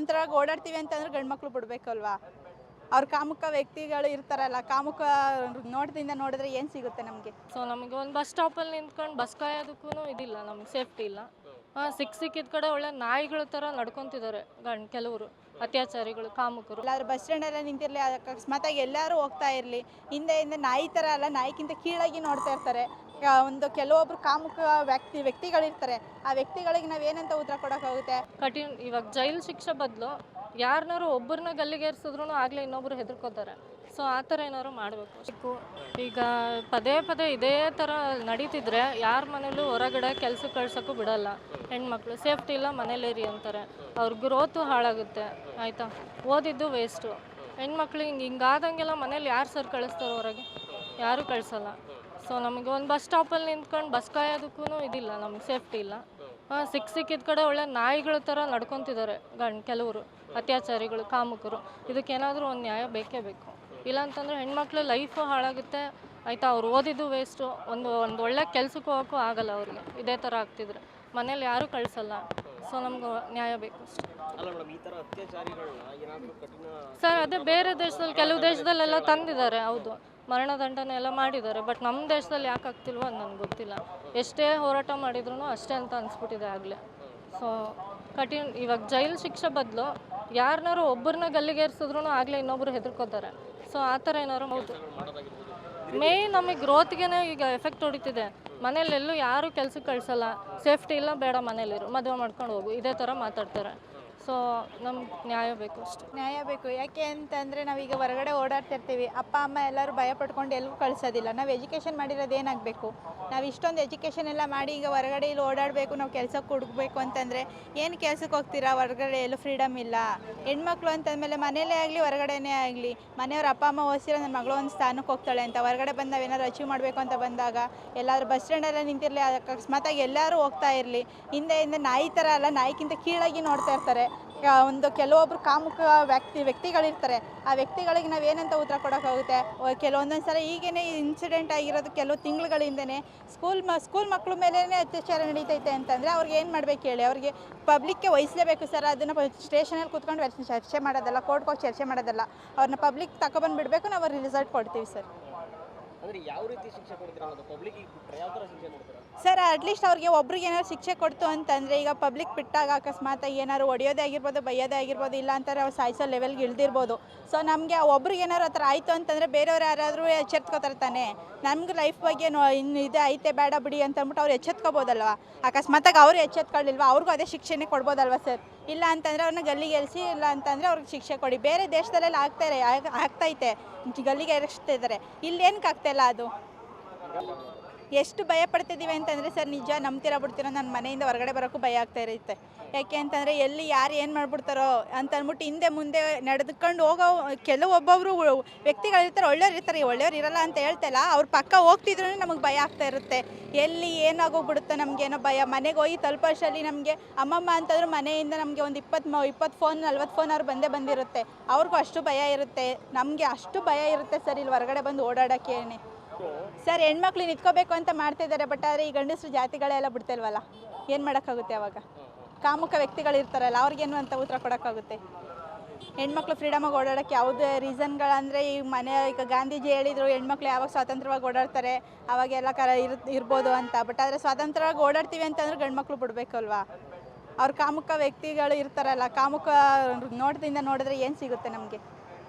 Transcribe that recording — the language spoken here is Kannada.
ಒಂಥರವಾಗಿ ಓಡಾಡ್ತೀವಿ ಅಂತಂದ್ರೆ ಗಂಡು ಮಕ್ಕಳು ಬಿಡ್ಬೇಕಲ್ವಾ? ಅವ್ರ ಕಾಮುಕ ವ್ಯಕ್ತಿಗಳು ಇರ್ತಾರಲ್ಲ ಕಾಮುಕ ನೋಟದಿಂದ ನೋಡಿದ್ರೆ ಏನು ಸಿಗುತ್ತೆ ನಮಗೆ? ಸೊ ನಮಗೆ ಒಂದು ಬಸ್ ಸ್ಟಾಪಲ್ಲಿ ನಿಂತ್ಕೊಂಡು ಬಸ್ ಕಾಯೋದಕ್ಕೂ ಇದಿಲ್ಲ ನಮ್ಗೆ ಸೇಫ್ಟಿ ಇಲ್ಲ. ಹಾಂ ಸಿಕ್ಕ ಸಿಕ್ಕಿದ ಕಡೆ ಒಳ್ಳೆ ನಾಯಿಗಳ ಥರ ನಡ್ಕೊತಿದ್ದಾರೆ ಗಂಡ್ ಕೆಲವರು ಅತ್ಯಾಚಾರಿಗಳು ಕಾಮುಕರು. ಎಲ್ಲಾದ್ರೂ ಬಸ್ ಸ್ಟ್ಯಾಂಡಲ್ಲೇ ನಿಂತಿರಲಿ ಅಕಸ್ಮಾತಾಗಿ ಎಲ್ಲರೂ ಹೋಗ್ತಾ ಇರಲಿ ಹಿಂದೆ ಹಿಂದೆ ನಾಯಿ ಥರ ಅಲ್ಲ ನಾಯಿಗಿಂತ ಕೀಳಾಗಿ ನೋಡ್ತಾ ಇರ್ತಾರೆ. ಒಂದು ಕೆಲವೊಬ್ರು ಕಾಮುಕ ವ್ಯಕ್ತಿ ವ್ಯಕ್ತಿಗಳಿರ್ತಾರೆ. ಆ ವ್ಯಕ್ತಿಗಳಿಗೆ ನಾವೇನಂತ ಉತ್ತರ ಕೊಡೋಕ್ಕಾಗುತ್ತೆ? ಕಠಿಣ ಇವಾಗ ಜೈಲು ಶಿಕ್ಷೆ ಬದಲು ಯಾರನ್ನಾರು ಒಬ್ಬರನ್ನ ಗಲ್ಲಿಗೇರಿಸಿದ್ರು ಆಗಲೇ ಇನ್ನೊಬ್ರು ಹೆದರ್ಕೋತಾರೆ. ಸೊ ಆ ಥರ ಏನಾದ್ರು ಮಾಡಬೇಕು. ಈಗ ಪದೇ ಪದೇ ಇದೇ ಥರ ನಡೀತಿದ್ರೆ ಯಾರ ಮನೇಲೂ ಹೊರಗಡೆ ಕೆಲ್ಸಕ್ಕೆ ಕಳ್ಸೋಕ್ಕೂ ಬಿಡಲ್ಲ. ಹೆಣ್ಮಕ್ಳು ಸೇಫ್ಟಿ ಇಲ್ಲ ಮನೇಲೇರಿ ಅಂತಾರೆ. ಅವ್ರ ಗ್ರೋತು ಹಾಳಾಗುತ್ತೆ. ಆಯಿತಾ? ಓದಿದ್ದು ವೇಸ್ಟು. ಹೆಣ್ಮಕ್ಳು ಹಿಂಗೆ ಹಿಂಗಾದಂಗೆಲ್ಲ ಮನೇಲಿ ಯಾರು ಸರ್ ಕಳಿಸ್ತಾರೆ ಹೊರಗೆ? ಯಾರೂ ಕಳಿಸಲ್ಲ. ಸೊ ನಮಗೆ ಒಂದು ಬಸ್ ಸ್ಟಾಪಲ್ಲಿ ನಿಂತ್ಕೊಂಡು ಬಸ್ ಕಾಯೋದಕ್ಕೂ ಇದಿಲ್ಲ ನಮಗೆ ಸೇಫ್ಟಿ ಇಲ್ಲ. ಹಾಂ ಸಿಕ್ಕ ಸಿಕ್ಕಿದ ಕಡೆ ಒಳ್ಳೆ ನಾಯಿಗಳ ಥರ ನಡ್ಕೊತಿದ್ದಾರೆ ಗಂಡ್ ಕೆಲವರು ಅತ್ಯಾಚಾರಿಗಳು ಕಾಮುಕರು. ಇದಕ್ಕೇನಾದರೂ ಒಂದು ನ್ಯಾಯ ಬೇಕೇ ಬೇಕು. ಇಲ್ಲಾಂತಂದರೆ ಹೆಣ್ಮಕ್ಳು ಲೈಫು ಹಾಳಾಗುತ್ತೆ ಆಯಿತಾ? ಅವ್ರು ಓದಿದ್ದು ವೇಸ್ಟು ಒಂದು ಒಂದು ಒಳ್ಳೆ ಕೆಲ್ಸಕ್ಕೆ ಹೋಗೋಕ್ಕೂ ಆಗಲ್ಲ ಅವ್ರಿಗೆ. ಇದೇ ಥರ ಆಗ್ತಿದ್ರೆ. ಮನೇಲಿ ಯಾರೂ ಕಳಿಸಲ್ಲ. ಸೊ ನಮ್ಗೆ ನ್ಯಾಯ ಬೇಕು ಸರ್ ಅದೇ ಬೇರೆ ದೇಶದಲ್ಲಿ ಕೆಲವು ದೇಶದಲ್ಲೆಲ್ಲ ತಂದಿದ್ದಾರೆ ಹೌದು. ಮರಣದಂಡನೆ ಎಲ್ಲ ಮಾಡಿದ್ದಾರೆ ಬಟ್ ನಮ್ಮ ದೇಶದಲ್ಲಿ ಯಾಕೆ ಆಗ್ತಿಲ್ವೋ ಅದು ನನಗೆ ಗೊತ್ತಿಲ್ಲ. ಎಷ್ಟೇ ಹೋರಾಟ ಮಾಡಿದ್ರು ಅಷ್ಟೇ ಅಂತ ಅನಿಸ್ಬಿಟ್ಟಿದೆ ಆಗಲೇ. ಸೊ ಕಠಿಣ, ಇವಾಗ ಜೈಲು ಶಿಕ್ಷೆ ಬದಲು ಯಾರನ್ನಾರು ಒಬ್ಬರನ್ನ ಗಲ್ಲಿಗೇರಿಸಿದ್ರು ಆಗಲೇ ಇನ್ನೊಬ್ರು ಹೆದರ್ಕೋತಾರೆ. ಸೊ ಆ ಥರ ಏನಾದ್ರು ಹೌದು. ಮೇಯ್ನ್ ನಮಗೆ ಗ್ರೋತ್ಗೆ ಈಗ ಎಫೆಕ್ಟ್ ಹೊಡಿತಿದೆ. ಮನೇಲೆಲ್ಲೂ ಯಾರೂ ಕೆಲ್ಸಕ್ಕೆ ಕಳಿಸಲ್ಲ. ಸೇಫ್ಟಿ ಇಲ್ಲ, ಬೇಡ ಮನೇಲಿರು ಮದುವೆ ಮಾಡ್ಕೊಂಡು ಹೋಗು. ಇದೇ ಥರ ಮಾತಾಡ್ತಾರೆ. ಸೊ, ನಮ್ಗೆ ನ್ಯಾಯ ಬೇಕು ಅಷ್ಟೇ. ನ್ಯಾಯ ಬೇಕು. ಯಾಕೆ ಅಂತಂದರೆ ನಾವೀಗ ಹೊರಗಡೆ ಓಡಾಡ್ತಿರ್ತೀವಿ. ಅಪ್ಪ, ಅಮ್ಮ ಎಲ್ಲರೂ ಭಯ ಪಡ್ಕೊಂಡು ಎಲ್ಲೂ ಕಳಿಸೋದಿಲ್ಲ. ನಾವು ಎಜುಕೇಷನ್ ಮಾಡಿರೋದು ಏನಾಗಬೇಕು? ನಾವು ಇಷ್ಟೊಂದು ಎಜುಕೇಷನ್ ಎಲ್ಲ ಮಾಡಿ ಈಗ ಹೊರಗಡೆ ಇಲ್ಲಿ ಓಡಾಡಬೇಕು, ನಾವು ಕೆಲಸಕ್ಕೆ ಹುಡುಕ್ಬೇಕು ಅಂತಂದರೆ ಏನು ಕೆಲಸಕ್ಕೆ ಹೋಗ್ತೀರಾ? ಹೊರಗಡೆ ಎಲ್ಲೂ ಫ್ರೀಡಮ್ ಇಲ್ಲ. ಹೆಣ್ಮಕ್ಳು ಅಂತಂದಮೇಲೆ ಮನೇಲೇ ಆಗಲಿ, ಹೊರಗಡೆನೇ ಆಗಲಿ. ಮನೆಯವ್ರ ಅಪ್ಪ, ಅಮ್ಮ ಓದಿಸಿರೋ ನನ್ನ ಮಗಳು ಒಂದು ಸ್ಥಾನಕ್ಕೆ ಹೋಗ್ತಾಳೆ ಅಂತ. ಹೊರಗಡೆ ಬಂದು ನಾವೇನಾದ್ರು ಅಚೀವ್ ಮಾಡಬೇಕು ಅಂತ ಬಂದಾಗ, ಎಲ್ಲಾದರೂ ಬಸ್ ಸ್ಟ್ಯಾಂಡಲ್ಲೇ ನಿಂತಿರಲಿ. ಅಕಸ್ಮಾತಾಗಿ ಎಲ್ಲರೂ ಹೋಗ್ತಾ ಇರಲಿ. ಹಿಂದೆ ಹಿಂದೆ ನಾಯಿ ಥರ ಅಲ್ಲ ನಾಯಿಗಿಂತ ಕೀಳಾಗಿ ನೋಡ್ತಾ ಇರ್ತಾರೆ. ಒಂದು ಕೆಲವೊಬ್ರು ಕಾಮುಕ ವ್ಯಕ್ತಿ, ವ್ಯಕ್ತಿಗಳಿರ್ತಾರೆ. ಆ ವ್ಯಕ್ತಿಗಳಿಗೆ ನಾವು ಏನಂತ ಉತ್ತರ ಕೊಡೋಕ್ಕಾಗುತ್ತೆ ಕೆಲವೊಂದೊಂದು ಸಲ ಈಗೇನೆ ಇನ್ಸಿಡೆಂಟ್ ಆಗಿರೋದು ಕೆಲವು ತಿಂಗಳುಗಳಿಂದನೇ ಸ್ಕೂಲ್ ಮ ಸ್ಕೂಲ್ ಮಕ್ಕಳ ಮೇಲೇ ಅತ್ಯಾಚಾರ ನಡೀತೈತೆ ಅಂತಂದರೆ ಅವ್ರಿಗೆ ಏನು ಮಾಡಬೇಕು ಹೇಳಿ? ಅವ್ರಿಗೆ ಪಬ್ಲಿಕ್ಗೆ ವಹಿಸಲೇಬೇಕು ಸರ್. ಅದನ್ನು ಸ್ಟೇಷನಲ್ಲಿ ಕೂತ್ಕೊಂಡು ಚರ್ಚೆ ಮಾಡೋದಲ್ಲ ಕೋರ್ಟ್ಗೆ ಹೋಗಿ ಚರ್ಚೆ ಮಾಡೋದಲ್ಲ. ಅವ್ರನ್ನ ಪಬ್ಲಿಕ್ ತಗೊಬಂದು ಬಿಡಬೇಕು ನಾವು ಅವ್ರಿಗೆ ರಿಸಲ್ಟ್ ಕೊಡ್ತೀವಿ ಸರ್. ಸರ್ ಅಟ್ಲೀಸ್ಟ್ ಅವ್ರಿಗೆ ಒಬ್ರಿಗೆ ಏನಾದ್ರು ಶಿಕ್ಷೆ ಕೊಡ್ತು ಅಂತಂದರೆ ಈಗ ಪಬ್ಲಿಕ್ ಬಿಟ್ಟಾಗ ಅಕಸ್ಮಾತ್ ಏನಾದ್ರು ಹೊಡೆಯೋದೇ ಆಗಿರ್ಬೋದು, ಬೈಯೋದೇ ಆಗಿರ್ಬೋದು, ಇಲ್ಲ ಅಂತಾರೆ ಅವ್ರು ಸಾಯಿಸೋ ಲೆವೆಲ್ಗೆ ಇಳ್ದಿರ್ಬೋದು. ಸೊ ನಮಗೆ ಒಬ್ರಿಗೆ ಏನಾದ್ರು ಥರ ಆಯಿತು ಅಂತಂದರೆ ಬೇರೆಯವ್ರು ಯಾರಾದರೂ ಎಚ್ಚೆತ್ಕೋತಾರೆ ತಾನೆ. ನಮ್ಗೆ ಲೈಫ್ ಬಗ್ಗೆ ಇನ್ನು ಇದೆ ಐತೆ, ಬೇಡ ಬಿಡಿ ಅಂತ ಅಂದ್ಬಿಟ್ಟು ಅವ್ರು ಎಚ್ಚೆತ್ಕೋಬೋದಲ್ವ? ಅಕಸ್ಮಾತಾಗಿ ಅವರು ಎಚ್ಚೆತ್ಕೊಳ್ಳಿಲ್ವಾ ಅವ್ರಿಗೂ ಅದೇ ಶಿಕ್ಷೆನೇ ಕೊಡ್ಬೋದಲ್ವ ಸರ್? ಇಲ್ಲ ಅಂತಂದರೆ ಅವ್ರನ್ನ ಗಲ್ಲಿಗೆ ಎಲ್ಸಿ ಇಲ್ಲ ಅಂತಂದರೆ ಅವ್ರಿಗೆ ಶಿಕ್ಷೆ ಕೊಡಿ. ಬೇರೆ ದೇಶದಲ್ಲೆಲ್ಲ ಆಗ್ತಾರೆ ಆಗ್ತೈತೆ. ಗಲ್ಲಿಗೆ ಇದ್ದಾರೆ ಇಲ್ಲಿ ಏನಕ್ಕೆ ಆಗ್ತಾಯಿಲ್ಲ ಅದು? ಎಷ್ಟು ಭಯ ಪಡ್ತಿದ್ದೀವಿ ಅಂತಂದರೆ, ಸರ್, ನಿಜ ನಂಬ್ತಿರ ಬಿಡ್ತೀರೋ? ನನ್ನ ಮನೆಯಿಂದ ಹೊರಗಡೆ ಬರೋಕ್ಕೂ ಭಯ ಆಗ್ತಾ ಇರುತ್ತೆ. ಯಾಕೆ ಅಂತಂದರೆ, ಎಲ್ಲಿ ಯಾರು ಏನು ಮಾಡ್ಬಿಡ್ತಾರೋ ಅಂತ ಅಂದ್ಬಿಟ್ಟು ಹಿಂದೆ ಮುಂದೆ ನಡೆದುಕೊಂಡು ಹೋಗೋ ಕೆಲವೊಬ್ಬೊಬ್ಬರು ವ್ಯಕ್ತಿಗಳಿರ್ತಾರೆ ಒಳ್ಳೆಯವ್ರು ಇರ್ತಾರೆ ಒಳ್ಳೆಯವ್ರು ಇರಲ್ಲ ಅಂತ ಹೇಳ್ತಲ್ಲ, ಅವ್ರ ಪಕ್ಕ ಹೋಗ್ತಿದ್ರು ನಮಗೆ ಭಯ ಆಗ್ತಾ ಇರುತ್ತೆ. ಎಲ್ಲಿ ಏನಾಗೋಗ್ಬಿಡುತ್ತೋ ನಮಗೇನೋ ಭಯ. ಮನೆಗೆ ಹೋಗಿ ತಲುಪೋಷ್ಟರಲ್ಲಿ ನಮಗೆ ಅಮ್ಮಮ್ಮ ಅಂತಂದ್ರೆ ಮನೆಯಿಂದ ನಮಗೆ ಒಂದು ಇಪ್ಪತ್ತು ಇಪ್ಪತ್ತು ಫೋನ್, ನಲ್ವತ್ತು ಫೋನ್ ಅವ್ರು ಬಂದೇ ಬಂದಿರುತ್ತೆ. ಅವ್ರಿಗೂ ಅಷ್ಟು ಭಯ ಇರುತ್ತೆ. ನಮಗೆ ಅಷ್ಟು ಭಯ ಇರುತ್ತೆ, ಸರ್, ಇಲ್ಲಿ ಹೊರಗಡೆ ಬಂದು ಓಡಾಡೋಕ್ಕೇನೆ ಸರ್, ಹೆಣ್ಮಕ್ಳು ನಿಂತ್ಕೋಬೇಕು ಅಂತ ಮಾಡ್ತಿದ್ದಾರೆ ಬಟ್ ಆದರೆ ಈ ಗಂಡಸರು ಜಾತಿಗಳೆಲ್ಲ ಬಿಡ್ತಿಲ್ವಲ್ಲ? ಏನು ಮಾಡೋಕ್ಕಾಗುತ್ತೆ ಅವಾಗ? ಕಾಮುಖ ವ್ಯಕ್ತಿಗಳು ಇರ್ತಾರಲ್ಲ ಅವ್ರಿಗೇನು ಅಂತ ಉತ್ತರ ಕೊಡೋಕ್ಕಾಗುತ್ತೆ. ಹೆಣ್ಮಕ್ಳು ಫ್ರೀಡಮಾಗಿ ಓಡಾಡೋಕ್ಕೆ ಯಾವುದೇ ರೀಸನ್ಗಳಂದರೆ ಈ ಮನೆ, ಈಗ ಗಾಂಧೀಜಿ ಹೇಳಿದರು ಹೆಣ್ಮಕ್ಳು ಯಾವಾಗ ಸ್ವಾತಂತ್ರ್ಯವಾಗಿ ಓಡಾಡ್ತಾರೆ, ಅವಾಗೆಲ್ಲ ಕರ ಇರ್, ಇರ್ಬೋದು ಅಂತ. ಬಟ್ ಆದರೆ ಸ್ವಾತಂತ್ರ್ಯವಾಗಿ ಓಡಾಡ್ತೀವಿ ಅಂತಂದ್ರೆ ಗಂಡ್ಮಕ್ಳು ಬಿಡಬೇಕಲ್ವಾ? ಅವ್ರ ಕಾಮುಖ ವ್ಯಕ್ತಿಗಳು ಇರ್ತಾರಲ್ಲ, ಕಾಮುಕ ನೋಟದಿಂದ ನೋಡಿದ್ರೆ ಏನು ಸಿಗುತ್ತೆ ನಮಗೆ?